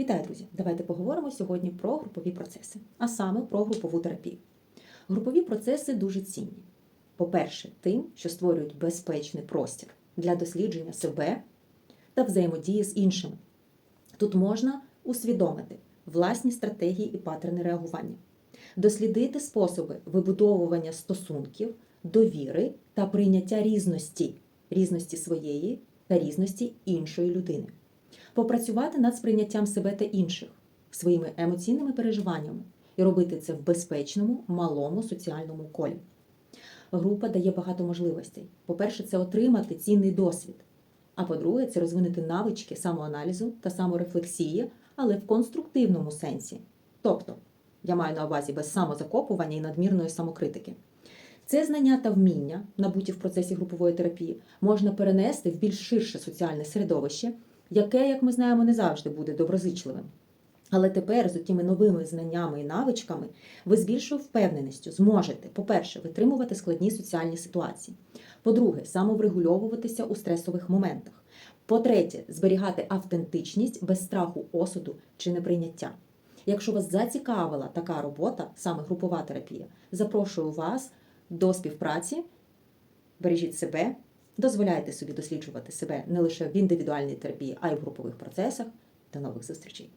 Вітаю, друзі! Давайте поговоримо сьогодні про групові процеси, а саме про групову терапію. Групові процеси дуже цінні. По-перше, тим, що створюють безпечний простір для дослідження себе та взаємодії з іншими. Тут можна усвідомити власні стратегії і паттерни реагування, дослідити способи вибудовування стосунків, довіри та прийняття різності, різності своєї та різності іншої людини попрацювати над сприйняттям себе та інших, своїми емоційними переживаннями і робити це в безпечному, малому соціальному колі. Група дає багато можливостей. По-перше, це отримати цінний досвід. А по-друге, це розвинути навички самоаналізу та саморефлексії, але в конструктивному сенсі. Тобто, я маю на увазі без самозакопування і надмірної самокритики. Це знання та вміння, набуті в процесі групової терапії, можна перенести в більш ширше соціальне середовище, яке, як ми знаємо, не завжди буде доброзичливим. Але тепер, з тими новими знаннями і навичками, ви з більшою впевненістю зможете, по-перше, витримувати складні соціальні ситуації. По-друге, самоврегульовуватися у стресових моментах. По-третє, зберігати автентичність без страху осуду чи неприйняття. Якщо вас зацікавила така робота, саме групова терапія, запрошую вас до співпраці. Бережіть себе, дозволяйте собі досліджувати себе не лише в індивідуальній терапії, а й в групових процесах. До нових зустрічей!